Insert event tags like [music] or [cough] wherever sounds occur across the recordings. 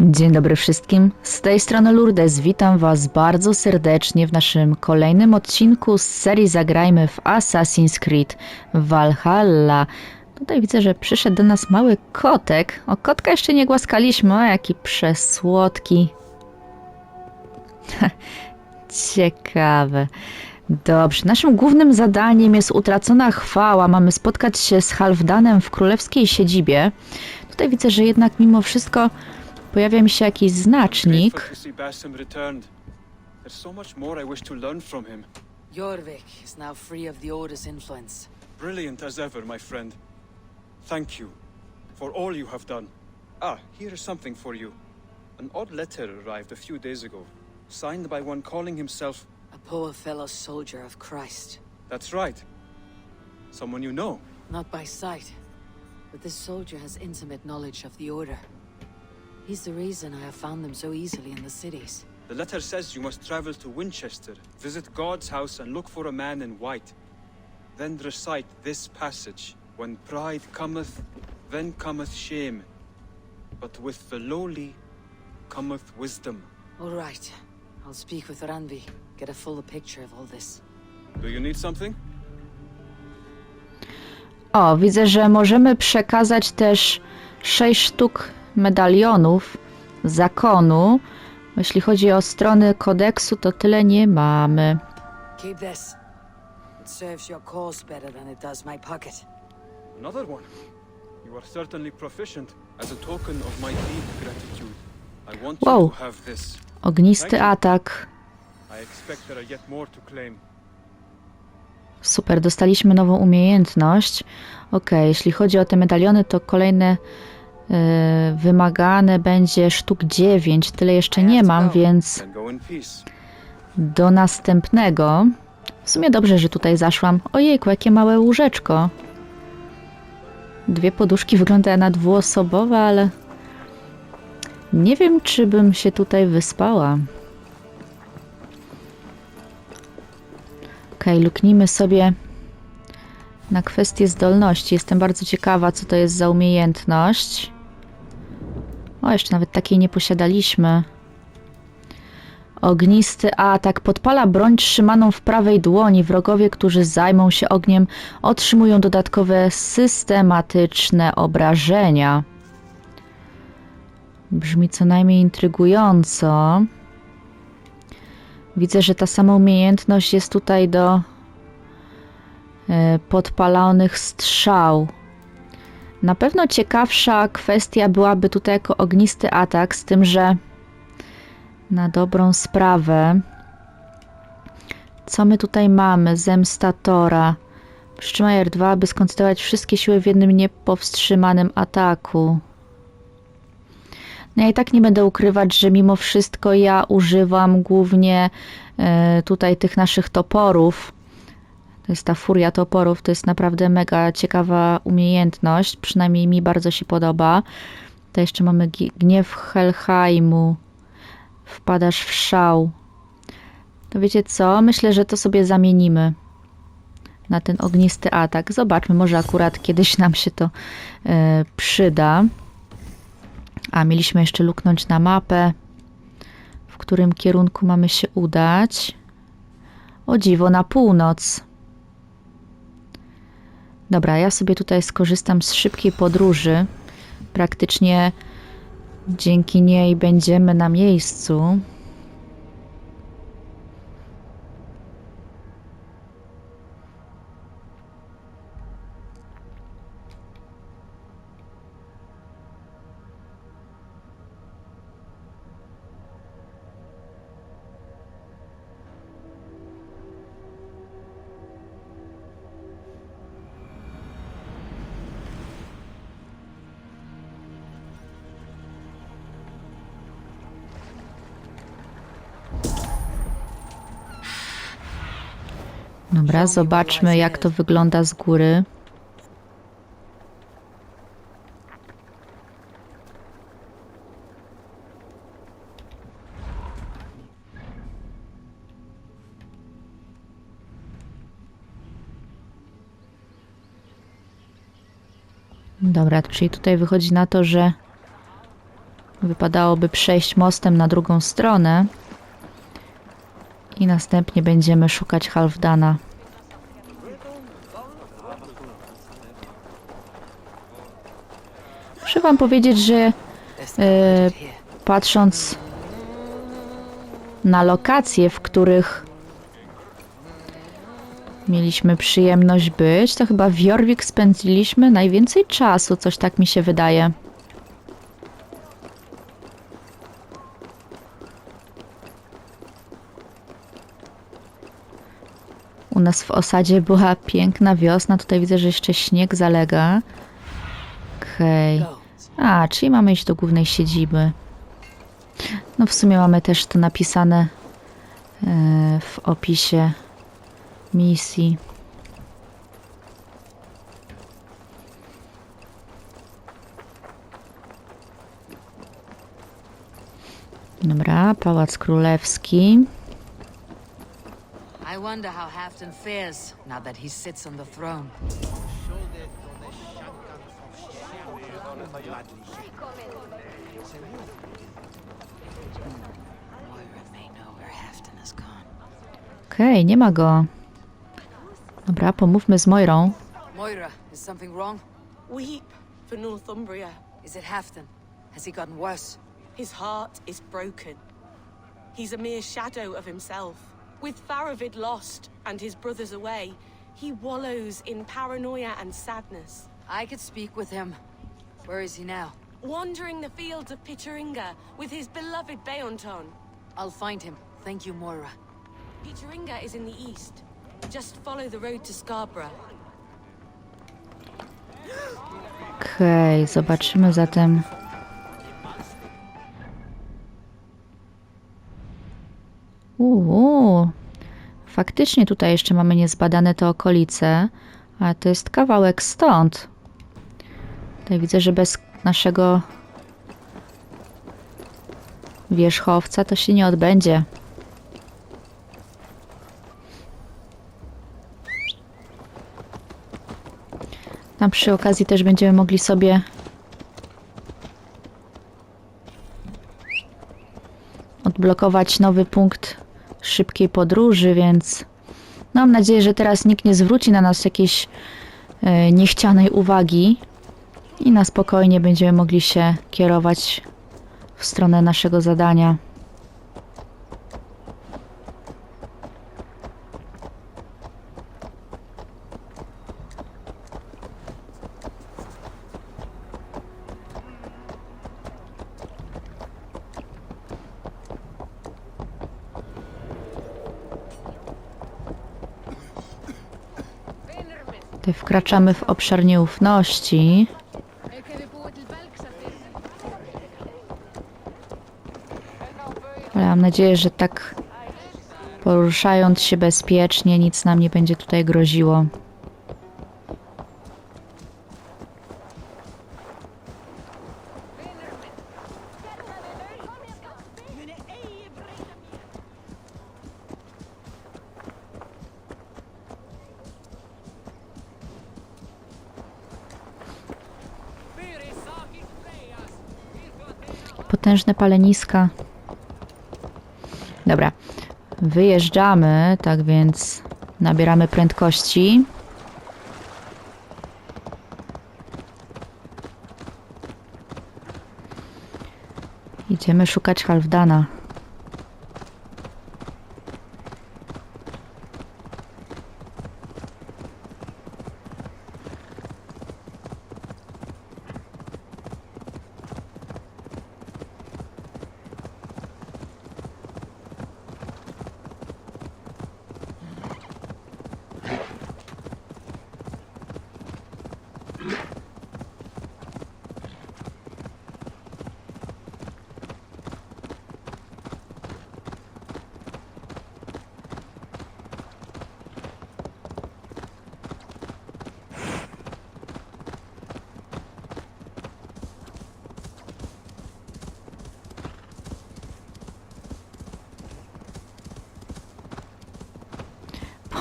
Dzień dobry wszystkim. Z tej strony Lourdes. Witam Was bardzo serdecznie w naszym kolejnym odcinku z serii Zagrajmy w Assassin's Creed Valhalla. Tutaj widzę, że przyszedł do nas mały kotek. O kotka jeszcze nie głaskaliśmy, o jaki przesłodki. [laughs] Ciekawe. Dobrze, naszym głównym zadaniem jest utracona chwała. Mamy spotkać się z Halfdanem w królewskiej siedzibie. Tutaj widzę, że jednak mimo wszystko pojawia mi się jakiś znacznik. Grateful to see Basim returned. There's so much more I wish to learn from him. Jorvik is now free of the Order's influence. Brilliant as ever, my friend. Thank you for all you have done. Ah, here is something for you. An odd letter arrived a few days ago, signed by one calling himself. A poor fellow soldier of Christ. That's right. Someone you know. Not by sight, but this soldier has intimate knowledge of the Order. He's the reason I have found them so easily in the cities. The letter says you must travel to Winchester, visit God's house, and look for a man in white. Then recite this passage When pride cometh, then cometh shame. But with the lowly cometh wisdom. All right, I'll speak with Ranvi, get a fuller picture of all this. Do you need something? O, widzę, że możemy przekazać też 6 sztuk medalionów zakonu. Jeśli chodzi o strony kodeksu, to tyle nie mamy. Keep this. It serves your cause better than it does my pocket. Another one. You are certainly proficient. As a token of my deep gratitude, I want Wow. you to have this. Ognisty atak. I expect there are yet more to claim. Super, dostaliśmy nową umiejętność. Ok, jeśli chodzi o te medaliony, to kolejne wymagane będzie sztuk 9. Tyle jeszcze nie mam, więc do następnego. W sumie dobrze, że tutaj zaszłam. Ojejku, jakie małe łóżeczko. Dwie poduszki wygląda na dwuosobowe, ale nie wiem, czy bym się tutaj wyspała. Okej, luknijmy sobie na kwestię zdolności. Jestem bardzo ciekawa, co to jest za umiejętność. O, jeszcze nawet takiej nie posiadaliśmy. Ognisty atak podpala broń trzymaną w prawej dłoni. Wrogowie, którzy zajmą się ogniem, otrzymują dodatkowe systematyczne obrażenia. Brzmi co najmniej intrygująco. Widzę, że ta sama umiejętność jest tutaj do e, podpalonych strzał. Na pewno ciekawsza kwestia byłaby tutaj jako ognisty atak, z tym, że na dobrą sprawę. Co my tutaj mamy? Zemsta Tora. Przytrzymaj R2, aby skoncentrować wszystkie siły w jednym niepowstrzymanym ataku. No ja i tak nie będę ukrywać, że mimo wszystko ja używam głównie e, tutaj tych naszych toporów. To jest ta furia toporów, to jest naprawdę mega ciekawa umiejętność, przynajmniej mi bardzo się podoba. To jeszcze mamy gniew Helheimu. Wpadasz w szał. To wiecie co? Myślę, że to sobie zamienimy na ten ognisty atak. Zobaczmy, może akurat kiedyś nam się to e, przyda. A mieliśmy jeszcze luknąć na mapę, w którym kierunku mamy się udać. O dziwo, na północ. Dobra, ja sobie tutaj skorzystam z szybkiej podróży. Praktycznie dzięki niej będziemy na miejscu. Dobra, zobaczmy jak to wygląda z góry. Dobra, czyli tutaj wychodzi na to, że Wypadałoby przejść mostem na drugą stronę. I następnie będziemy szukać Halfdana. Muszę wam powiedzieć, że e, patrząc na lokacje, w których mieliśmy przyjemność być, to chyba w Jorvik spędziliśmy najwięcej czasu, coś tak mi się wydaje. U nas w osadzie była piękna wiosna, tutaj widzę, że jeszcze śnieg zalega. Okej. Goats. A, czyli mamy iść do głównej siedziby. No w sumie mamy też to napisane e, w opisie misji. Dobra, Pałac Królewski. I wonder how Halfton fares now that he sits on the throne. Moira may know where Halfton has gone. Okej, nie ma go. Dobra, pomówmy z Moirą. Moira, is something wrong? Weep for Northumbria. Is it Halfton? Has he gotten worse? His heart is broken. He's a mere shadow of himself. With Faravid lost and his brothers away, he wallows in paranoia and sadness. I could speak with him. Where is he now? Wandering the fields of Pitteringa with his beloved Beonton. I'll find him. Thank you, Moira. Pitteringa is in the east. Just follow the road to Scarborough. Okej, zobaczymy zatem. Uuu, faktycznie tutaj jeszcze mamy niezbadane te okolice, ale to jest kawałek stąd. Tutaj widzę, że bez naszego wierzchowca to się nie odbędzie. Tam przy okazji też będziemy mogli sobie odblokować nowy punkt szybkiej podróży, więc mam nadzieję, że teraz nikt nie zwróci na nas jakiejś e, niechcianej uwagi i na spokojnie będziemy mogli się kierować w stronę naszego zadania. Tutaj wkraczamy w obszar nieufności. Ale mam nadzieję, że tak poruszając się bezpiecznie, nic nam nie będzie tutaj groziło. Potężne paleniska. Dobra. Wyjeżdżamy, tak więc nabieramy prędkości. Idziemy szukać Halfdana.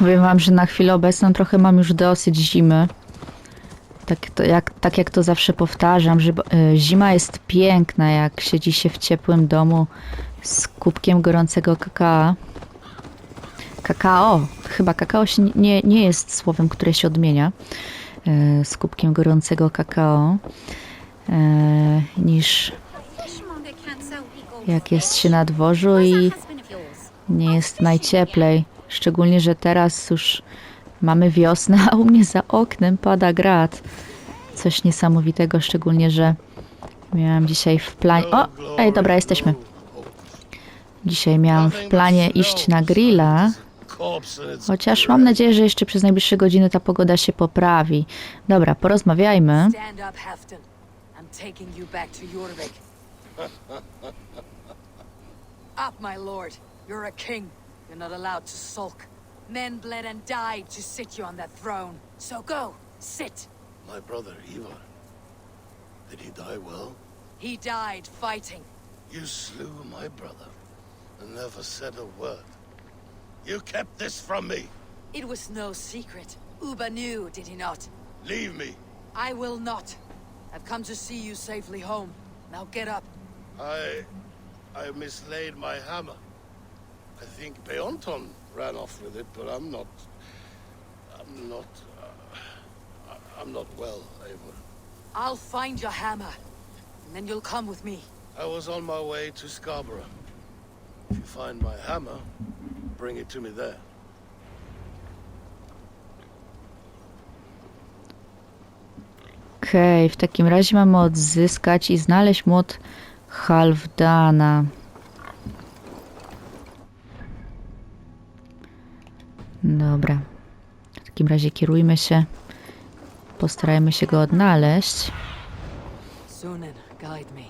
Powiem wam, że na chwilę obecną trochę mam już dosyć zimy. Tak, to jak, tak jak to zawsze powtarzam, że e, zima jest piękna, jak siedzi się w ciepłym domu z kubkiem gorącego kakao. Kakao. Chyba kakao się nie, nie jest słowem, które się odmienia. E, z kubkiem gorącego kakao. E, niż jak jest się na dworzu i nie jest najcieplej. Szczególnie, że teraz już mamy wiosnę, a u mnie za oknem pada grad. Coś niesamowitego, szczególnie, że miałam dzisiaj w planie. O! Ej, dobra, jesteśmy. Dzisiaj miałam w planie iść na grilla, chociaż mam nadzieję, że jeszcze przez najbliższe godziny ta pogoda się poprawi. Dobra, porozmawiajmy. [laughs] Up, my lord. You're a king. You're not allowed to sulk. Men bled and died to sit you on that throne. So go, sit. My brother Ivar. Did he die well? He died fighting. You slew my brother and never said a word. You kept this from me. It was no secret. Uba knew, did he not? Leave me. I will not. I've come to see you safely home. Now get up. I... I mislaid my hammer. I think Beonton ran off with it, but I'm not... I'm not... Uh, I'm not well, Eivor. I'll find your hammer. And then you'll come with me. I was on my way to Scarborough. If you find my hammer, bring it to me there. Okej, w takim razie mamy odzyskać i znaleźć młot Halfdana. Razie kierujmy się. Postarajmy się go odnaleźć. Sunan, guide me.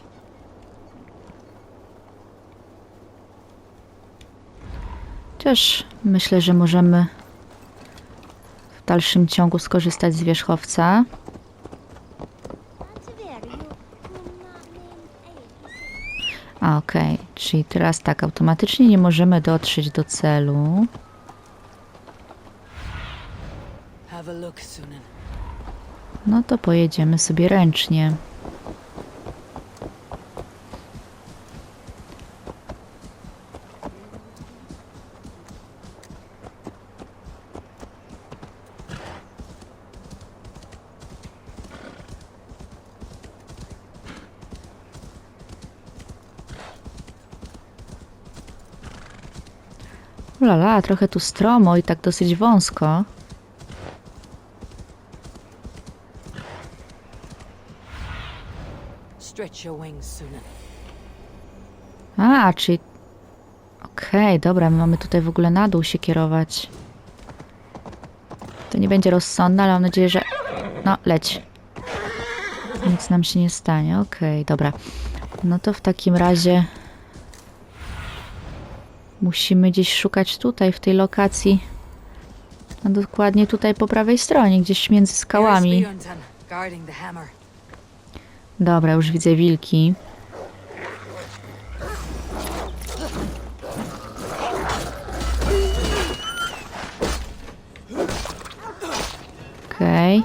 Chociaż myślę, że możemy w dalszym ciągu skorzystać z wierzchowca. Okej. Czyli teraz tak, automatycznie nie możemy dotrzeć do celu. No to pojedziemy sobie ręcznie. Lala, trochę tu stromo i tak dosyć wąsko. Stretch your wings, Sunan. A, czyli... Okej, dobra, my mamy tutaj w ogóle na dół się kierować. To nie będzie rozsądne, ale mam nadzieję, że... No, leć. Nic nam się nie stanie, okej, dobra. No to w takim razie... Musimy gdzieś szukać tutaj, w tej lokacji. A dokładnie tutaj po prawej stronie, gdzieś między skałami. Bjorntan, guarding the hammer. Dobra, już widzę wilki. Okej.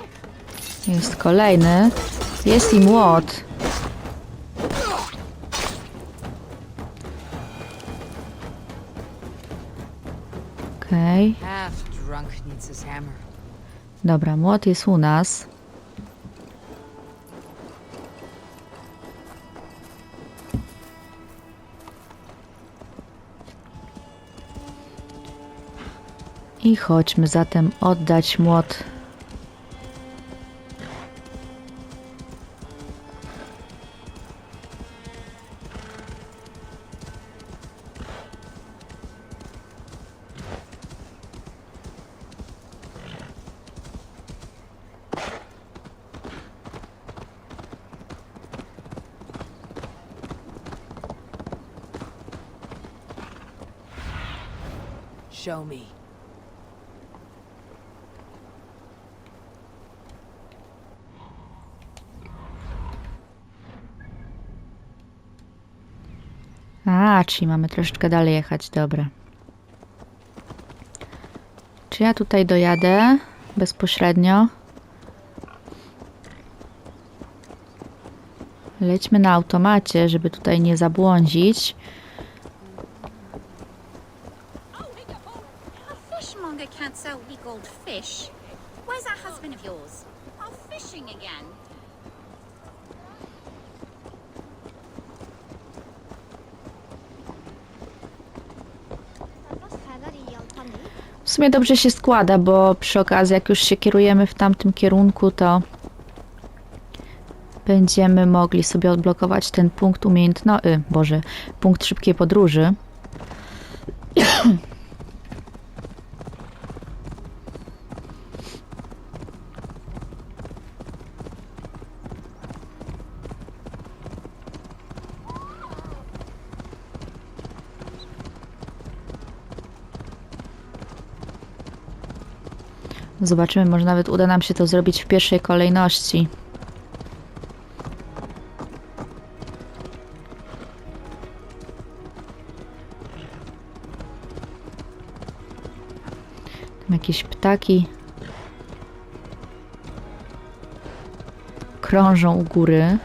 Jest kolejny. Jest i młot. Okej. Hammer. Dobra, młot jest u nas. I chodźmy zatem oddać młot. Show me. A, czyli mamy troszeczkę dalej jechać, dobra. Czy ja tutaj dojadę bezpośrednio? Lećmy na automacie, żeby tutaj nie zabłądzić. can't sell big old fish. Where's that husband of yours? Oh, fishing again. W sumie dobrze się składa, bo przy okazji, jak już się kierujemy w tamtym kierunku, to będziemy mogli sobie odblokować ten punkt umiejętności, y, Boże, punkt szybkiej podróży. Zobaczymy, może nawet uda nam się to zrobić w pierwszej kolejności. Tam jakieś ptaki krążą u góry.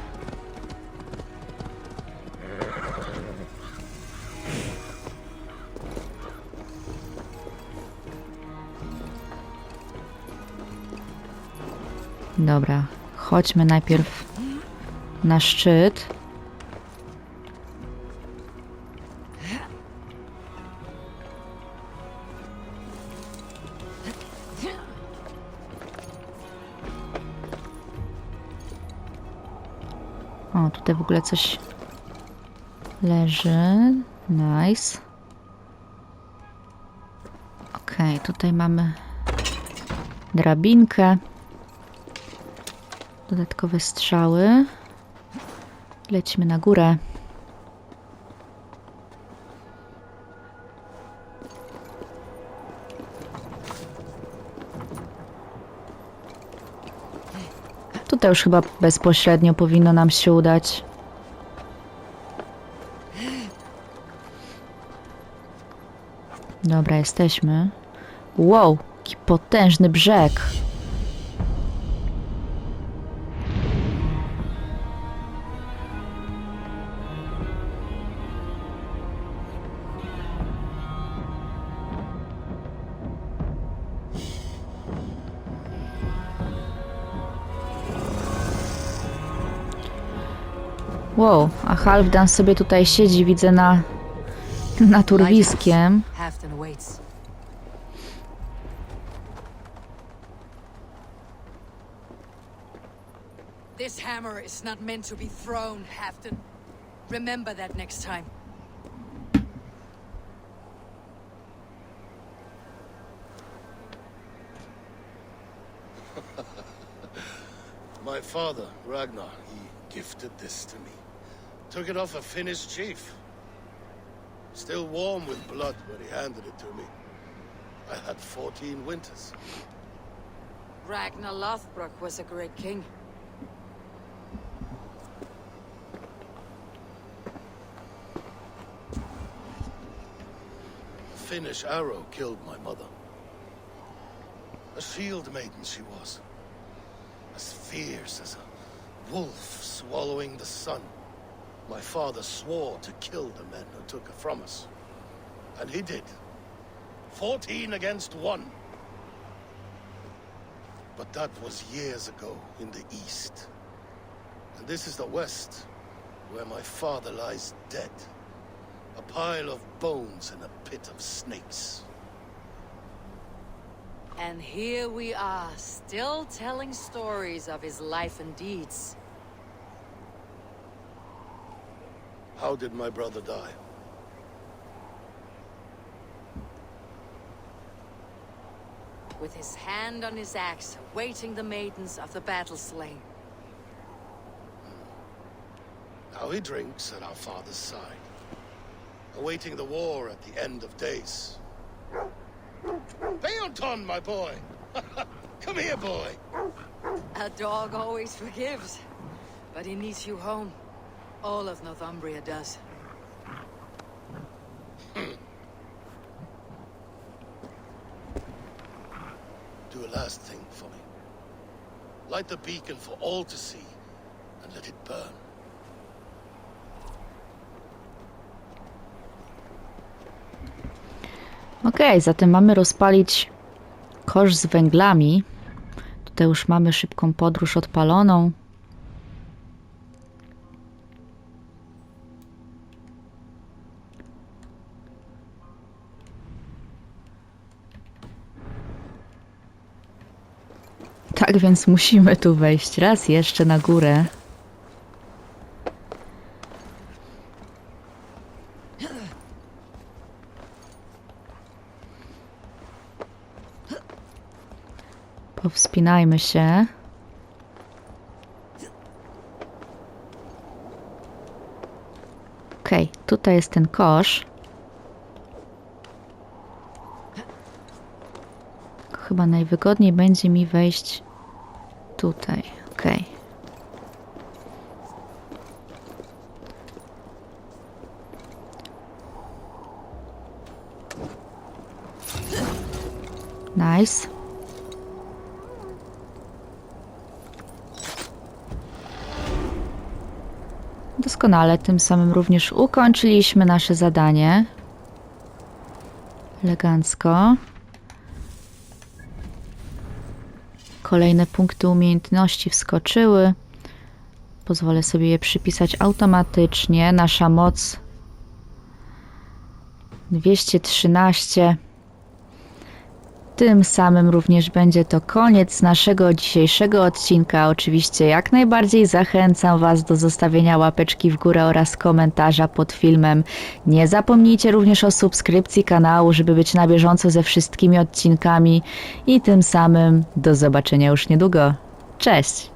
Chodźmy najpierw na szczyt. O, tutaj w ogóle coś leży. Nice. Okej, tutaj mamy drabinkę. Dodatkowe strzały. Lecimy na górę. Tutaj już chyba bezpośrednio powinno nam się udać. Dobra, jesteśmy. Wow, jaki potężny brzeg. Halfdan sobie tutaj siedzi, widzę na nad urwiskiem. Halfton awaits. This hammer is not meant to be thrown. Remember that next time. [laughs] My father, Ragnar, he gifted this to me. Took it off a Finnish chief. Still warm with blood when he handed it to me. I had 14 winters. Ragnar Lothbrok was a great king. A Finnish arrow killed my mother. A shield maiden she was. As fierce as a wolf swallowing the sun. My father swore to kill the men who took her from us. And he did. Fourteen against one. But that was years ago in the east. And this is the west, where my father lies dead. A pile of bones in a pit of snakes. And here we are, still telling stories of his life and deeds. How did my brother die? With his hand on his axe, awaiting the maidens of the battle slain. Hmm. Now he drinks at our father's side, awaiting the war at the end of days. Beonton, my boy! [laughs] Come here, boy! A dog always forgives, but he needs you home. All of Northumbria does. [clears throat] Do a last thing for me. Light the beacon for all to see, and let it burn. Okej, okay, zatem mamy rozpalić kosz z węglami. Tutaj już mamy szybką podróż odpaloną. Tak więc musimy tu wejść raz jeszcze na górę. Powspinajmy się. Okej, tutaj jest ten kosz. Chyba najwygodniej będzie mi wejść tutaj. Okej. Nice. Doskonale, tym samym również ukończyliśmy nasze zadanie. Elegancko. Kolejne punkty umiejętności wskoczyły. Pozwolę sobie je przypisać automatycznie. Nasza moc 213. Tym samym również będzie to koniec naszego dzisiejszego odcinka. Oczywiście jak najbardziej zachęcam Was do zostawienia łapeczki w górę oraz komentarza pod filmem. Nie zapomnijcie również o subskrypcji kanału, żeby być na bieżąco ze wszystkimi odcinkami i tym samym do zobaczenia już niedługo. Cześć!